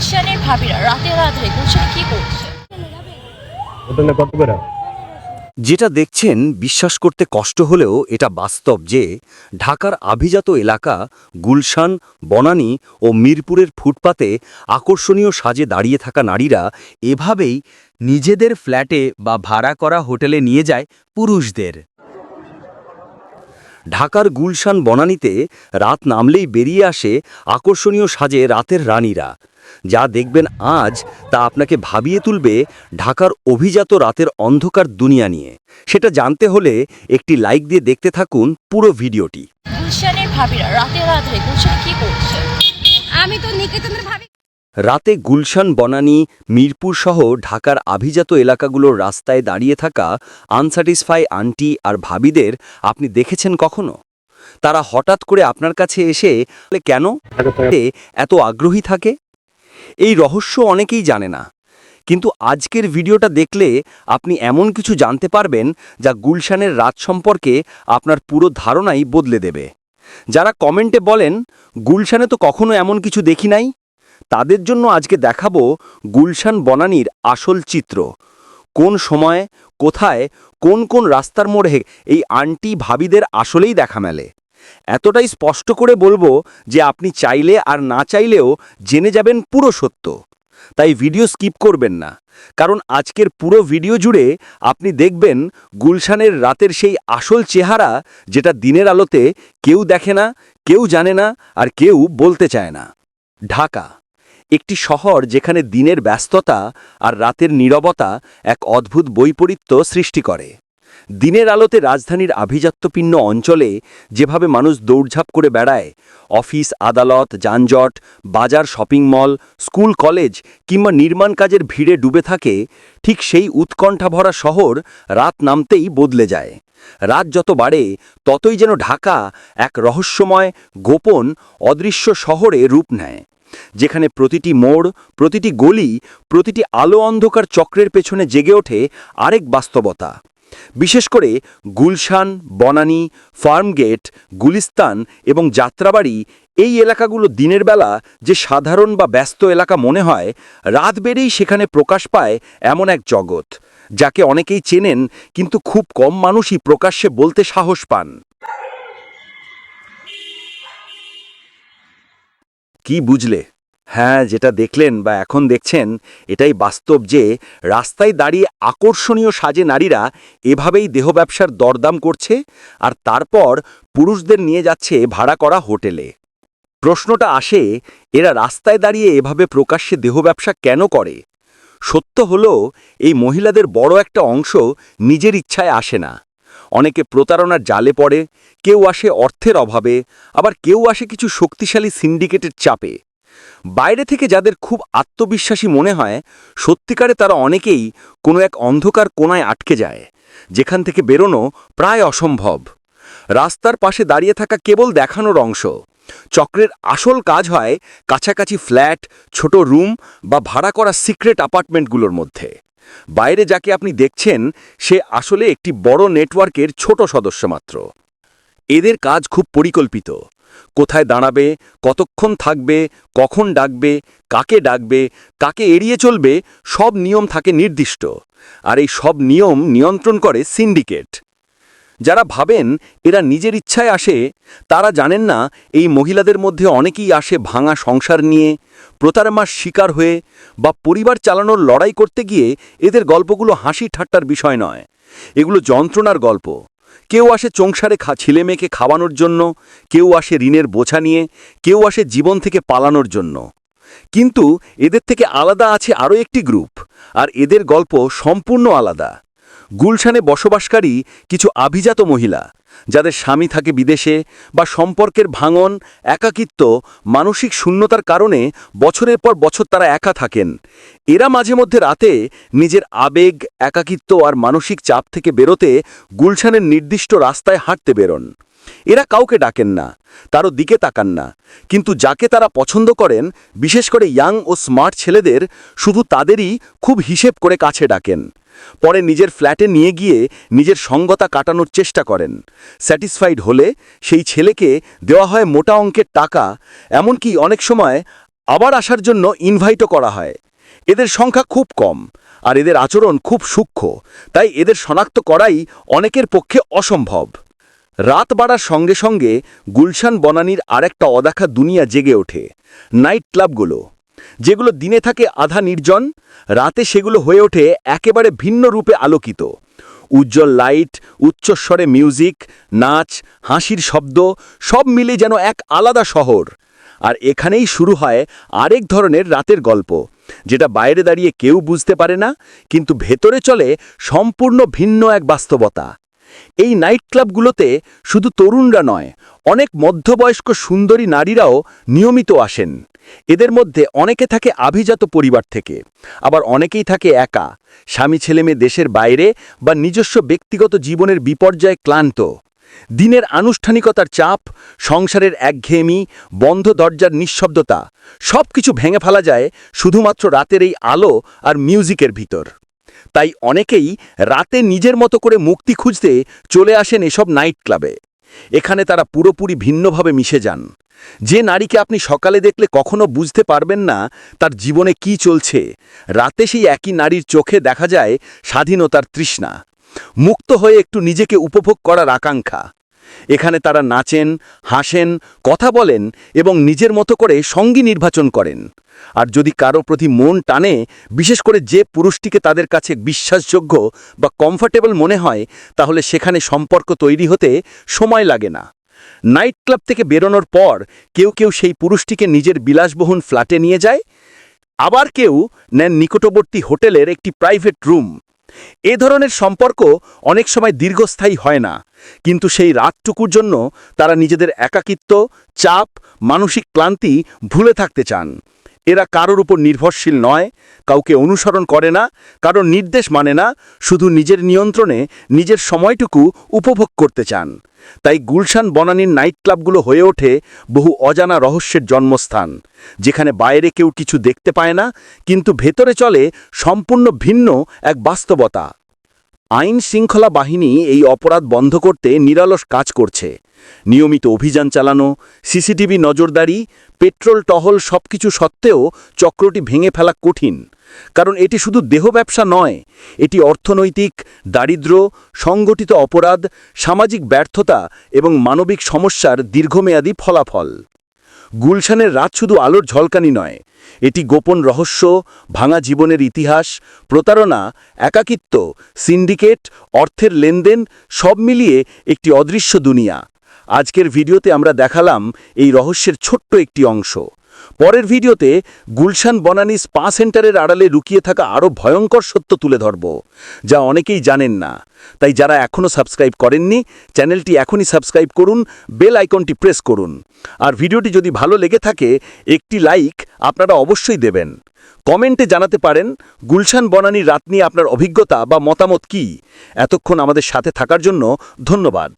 গুলশানের ভাবিরা রাতে রাতে গুলশানে কি করছে? হোটেলে কত করে? যেটা দেখছেন বিশ্বাস করতে কষ্ট হলেও এটা বাস্তব যে ঢাকার আভিজাত এলাকা গুলশান বনানী ও মিরপুরের ফুটপাতে আকর্ষণীয় সাজে দাঁড়িয়ে থাকা নারীরা এভাবেই নিজেদের ফ্ল্যাটে বা ভাড়া করা হোটেলে নিয়ে যায় পুরুষদের। ঢাকার গুলশান বনানীতে রাত নামলেই বেরিয়ে আসে আকর্ষণীয় সাজে রাতের রানীরা। যা দেখবেন আজ তা আপনাকে ভাবিয়ে তুলবে ঢাকার অভিজাত রাতের অন্ধকার দুনিয়া নিয়ে। সেটা জানতে হলে একটি লাইক দিয়ে দেখতে থাকুন পুরো ভিডিওটি। গুলশানের ভাবিরা রাতে রাতে গুলশানে কি করছে? আমি তো নিকেতনের ভাবি রাতে গুলশান বনানী মিরপুর সহ ঢাকার আভিজাত এলাকাগুলোর রাস্তায় দাঁড়িয়ে থাকা আনস্যাটিসফাই আন্টি আর ভাবিদের আপনি দেখেছেন কখনো? তারা হঠাৎ করে আপনার কাছে এসে বলে, কেন? এত আগ্রহী থাকে? এই রহস্য অনেকেই জানে না। কিন্তু আজকের ভিডিওটা দেখলে আপনি এমন কিছু জানতে পারবেন যা গুলশানের রাত সম্পর্কে আপনার পুরো ধারণাই বদলে দেবে। যারা কমেন্টে বলেন, গুলশানে তো কখনো এমন কিছু দেখি নাই? তাদের জন্য আজকে দেখাবো গুলশান বনানীর আসল চিত্র। কোন সময়, কোথায়, কোন কোন রাস্তার মোড়ে এই আন্টি ভাবিদের আসলেই দেখা মেলে। এতটাই স্পষ্ট করে বলব যে আপনি চাইলে আর না চাইলেও জেনে যাবেন পুরো সত্য। তাই ভিডিও স্কিপ করবেন না। কারণ আজকের পুরো ভিডিও জুড়ে আপনি দেখবেন গুলশানের রাতের সেই আসল চেহারা যেটা দিনের আলোতে কেউ দেখে না, কেউ জানে না আর কেউ বলতে চায় না। ঢাকা, একটি শহর যেখানে দিনের ব্যস্ততা আর রাতের নীরবতা এক অদ্ভুত বৈপরীত্য সৃষ্টি করে। দিনের আলোতে রাজধানীর আভিজাত্যপূর্ণ অঞ্চলে যেভাবে মানুষ দৌড়ঝাঁপ করে বেড়ায়, অফিস, আদালত, যানজট, বাজার, শপিং মল, স্কুল, কলেজ কিংবা নির্মাণ কাজের ভিড়ে ডুবে থাকে, ঠিক সেই উৎকণ্ঠা ভরা শহর রাত নামতেই বদলে যায়। রাত যত বাড়ে, ততই যেন ঢাকা এক রহস্যময়, গোপন, অদৃশ্য শহরে রূপ নেয়, যেখানে প্রতিটি মোড়, প্রতিটি গলি, প্রতিটি আলো অন্ধকার চক্রের পেছনে জেগে ওঠে আরেক বাস্তবতা। বিশেষ করে গুলশান, বনানী, ফার্মগেট, গুলিস্তান এবং যাত্রাবাড়ি এই এলাকাগুলো দিনের বেলা যে সাধারণ বা ব্যস্ত এলাকা মনে হয়, রাত বেড়েই সেখানে প্রকাশ পায় এমন এক জগৎ, যাকে অনেকেই চেনেন কিন্তু খুব কম মানুষই প্রকাশ্যে বলতে সাহস পান। কি বুঝলে? হ্যাঁ যেটা দেখলেন বা এখন দেখছেন, এটাই বাস্তব যে রাস্তায় দাঁড়িয়ে আকর্ষণীয় সাজে নারীরা এভাবেই দেহ ব্যবসার দরদাম করছে আর তারপর পুরুষদের নিয়ে যাচ্ছে ভাড়া করা হোটেলে। প্রশ্নটা আসে, এরা রাস্তায় দাঁড়িয়ে এভাবে প্রকাশ্যে দেহ ব্যবসা কেন করে? সত্য হলো, এই মহিলাদের বড় একটা অংশ নিজের ইচ্ছায় আসে না। অনেকে প্রতারণার জালে পড়ে, কেউ আসে অর্থের অভাবে, আবার কেউ আসে কিছু শক্তিশালী সিন্ডিকেটের চাপে। বাইরে থেকে যাদের খুব আত্মবিশ্বাসী মনে হয়, সত্যিকারে তারা অনেকেই কোনো এক অন্ধকার কোণায় আটকে যায়, যেখান থেকে বেরোনো প্রায় অসম্ভব। রাস্তার পাশে দাঁড়িয়ে থাকা কেবল দেখানোর অংশ। চক্রের আসল কাজ হয় কাছাকাছি ফ্ল্যাট, ছোট রুম বা ভাড়া করা সিক্রেট অ্যাপার্টমেন্টগুলোর মধ্যে। বাইরে যাকে আপনি দেখছেন, সে আসলে একটি বড় নেটওয়ার্কের ছোট সদস্য মাত্র। এদের কাজ খুব পরিকল্পিত। কোথায় দাঁড়াবে, কতক্ষণ থাকবে, কখন ডাকবে, কাকে ডাকবে, কাকে এড়িয়ে চলবে, সব নিয়ম থাকে নির্দিষ্ট। আর এই সব নিয়ম নিয়ন্ত্রণ করে সিন্ডিকেট। যারা ভাবেন এরা নিজের ইচ্ছায় আসে, তারা জানেন না এই মহিলাদের মধ্যে অনেকেই আসে ভাঙা সংসার নিয়ে প্রতারমার শিকার হয়ে, বা পরিবার চালানোর লড়াই করতে গিয়ে এদের গল্পগুলো হাসি ঠাট্টার বিষয় নয়। এগুলো যন্ত্রণার গল্প। কেউ আসে চংসারে খা, ছেলে মেয়েকে খাওয়ানোর জন্য, কেউ আসে ঋণের বোঝা নিয়ে, কেউ আসে জীবন থেকে পালানোর জন্য। কিন্তু এদের থেকে আলাদা আছে আরও একটি গ্রুপ, আর এদের গল্প সম্পূর্ণ আলাদা। গুলশানে বসবাসকারী কিছু আভিজাত মহিলা যাদের স্বামী থাকে বিদেশে বা সম্পর্কের ভাঙন, একাকিত্ব, মানসিক শূন্যতার কারণে বছরের পর বছর তারা একা থাকেন। এরা মাঝে মধ্যে রাতে নিজের আবেগ, একাকিত্ব আর মানসিক চাপ থেকে বেরোতে গুলশানের নির্দিষ্ট রাস্তায় হাঁটতে বেরোন। এরা কাউকে ডাকেন না, তারও দিকে তাকান না। কিন্তু যাকে তারা পছন্দ করেন, বিশেষ করে ইয়াং ও স্মার্ট ছেলেদের, শুধু তাদেরই খুব হিসেব করে কাছে ডাকেন। পরে নিজের ফ্ল্যাটে নিয়ে গিয়ে নিজের সঙ্গতা কাটানোর চেষ্টা করেন। স্যাটিসফাইড হলে সেই ছেলেকে দেওয়া হয় মোটা অঙ্কের টাকা, এমনকি অনেক সময় আবার আসার জন্য ইনভাইটও করা হয়। এদের সংখ্যা খুব কম, আর এদের আচরণ খুব সূক্ষ্ম, তাই এদের শনাক্ত করাই অনেকের পক্ষে অসম্ভব। রাত বাড়ার সঙ্গে সঙ্গে গুলশান বনানীর আরেকটা অদেখা দুনিয়া জেগে ওঠে নাইট ক্লাবগুলো যেগুলো দিনে থাকে আধা নির্জন, রাতে সেগুলো হয়ে ওঠে একেবারে ভিন্ন রূপে আলোকিত। উজ্জ্বল লাইট উচ্চস্বরে মিউজিক নাচ, হাসির শব্দ, সব মিলে যেন এক আলাদা শহর। আর এখানেই শুরু হয় আরেক ধরনের রাতের গল্প, যেটা বাইরে দাঁড়িয়ে কেউ বুঝতে পারে না, কিন্তু ভেতরে চলে সম্পূর্ণ ভিন্ন এক বাস্তবতা। এই নাইট ক্লাবগুলোতে শুধু তরুণরা নয়, অনেক মধ্যবয়স্ক সুন্দরী নারীরাও নিয়মিত আসেন। এদের মধ্যে অনেকে থাকে আভিজাত পরিবার থেকে, আবার অনেকেই থাকে একা। স্বামী ছেলেমেয়ে দেশের বাইরে বা নিজস্ব ব্যক্তিগত জীবনের বিপর্যয়ে ক্লান্ত। দিনের আনুষ্ঠানিকতার চাপ, সংসারের একঘেয়েমি, বন্ধ দরজার নিঃশব্দতা সব কিছু ভেঙে ফেলা যায় শুধুমাত্র রাতের এই আলো আর মিউজিকের ভিতর। তাই অনেকেই রাতে নিজের মতো করে মুক্তি খুঁজতে চলে আসেন এসব নাইট ক্লাবে। এখানে তারা পুরোপুরি ভিন্নভাবে মিশে যান। যে নারীকে আপনি সকালে দেখলে কখনো বুঝতে পারবেন না তার জীবনে কি চলছে, রাতে সেই একই নারীর চোখে দেখা যায় স্বাধীনতার তৃষ্ণা। মুক্ত হয়ে একটু নিজেকে উপভোগ করার আকাঙ্ক্ষা। এখানে তারা নাচেন, হাসেন, কথা বলেন এবং নিজের মতো করে সঙ্গী নির্বাচন করেন। আর যদি কারও প্রতি মন টানে, বিশেষ করে যে পুরুষটিকে তাদের কাছে বিশ্বাসযোগ্য বা কমফর্টেবল মনে হয়, তাহলে সেখানে সম্পর্ক তৈরি হতে সময় লাগে না। নাইট ক্লাব থেকে বেরোনোর পর কেউ কেউ সেই পুরুষটিকে নিজের বিলাসবহুল ফ্ল্যাটে নিয়ে যায়, আবার কেউ নেন নিকটবর্তী হোটেলের একটি প্রাইভেট রুম। এ ধরনের সম্পর্ক অনেক সময় দীর্ঘস্থায়ী হয় না, কিন্তু সেই রাতটুকুর জন্য তারা নিজেদের একাকিত্ব, চাপ, মানসিক ক্লান্তি ভুলে থাকতে চান। এরা কারোর উপর নির্ভরশীল নয়, কাউকে অনুসরণ করে না, কারোর নির্দেশ মানে না, শুধু নিজের নিয়ন্ত্রণে নিজের সময়টুকু উপভোগ করতে চান। তাই গুলশান বনানীর নাইট ক্লাবগুলো হয়ে ওঠে বহু অজানা রহস্যের জন্মস্থান, যেখানে বাইরে কেউ কিছু দেখতে পায় না, কিন্তু ভেতরে চলে সম্পূর্ণ ভিন্ন এক বাস্তবতা। আইন শৃঙ্খলা বাহিনী এই অপরাধ বন্ধ করতে নিরলস কাজ করছে। নিয়মিত অভিযান চালানো, সিসিটিভি নজরদারি, পেট্রোল, টহল সবকিছু সত্ত্বেও চক্রটি ভেঙে ফেলা কঠিন। কারণ এটি শুধু দেহ ব্যবসা নয়, এটি অর্থনৈতিক, দারিদ্র্য, সংগঠিত অপরাধ, সামাজিক ব্যর্থতা এবং মানবিক সমস্যার দীর্ঘমেয়াদী ফলাফল। গুলশানের রাত শুধু আলোর ঝলকানি নয়, এটি গোপন রহস্য, ভাঙা জীবনের ইতিহাস, প্রতারণা, একাকিত্ব, সিন্ডিকেট, অর্থের লেনদেন, সব মিলিয়ে একটি অদৃশ্য দুনিয়া। আজকের ভিডিওতে আমরা দেখালাম এই রহস্যের ছোট্ট একটি অংশ। পরের ভিডিওতে গুলশান বনানী স্পা সেন্টারের আড়ালে লুকিয়ে থাকা আরও ভয়ঙ্কর সত্য তুলে ধরব, যা অনেকেই জানেন না। তাই যারা এখনও সাবস্ক্রাইব করেননি, চ্যানেলটি এখনই সাবস্ক্রাইব করুন, বেল আইকনটি প্রেস করুন। আর ভিডিওটি যদি ভালো লেগে থাকে, একটি লাইক আপনারা অবশ্যই দেবেন। কমেন্টে জানাতে পারেন, গুলশান বনানী রাত নিয়ে আপনার অভিজ্ঞতা বা মতামত কি? এতক্ষণ আমাদের সাথে থাকার জন্য ধন্যবাদ।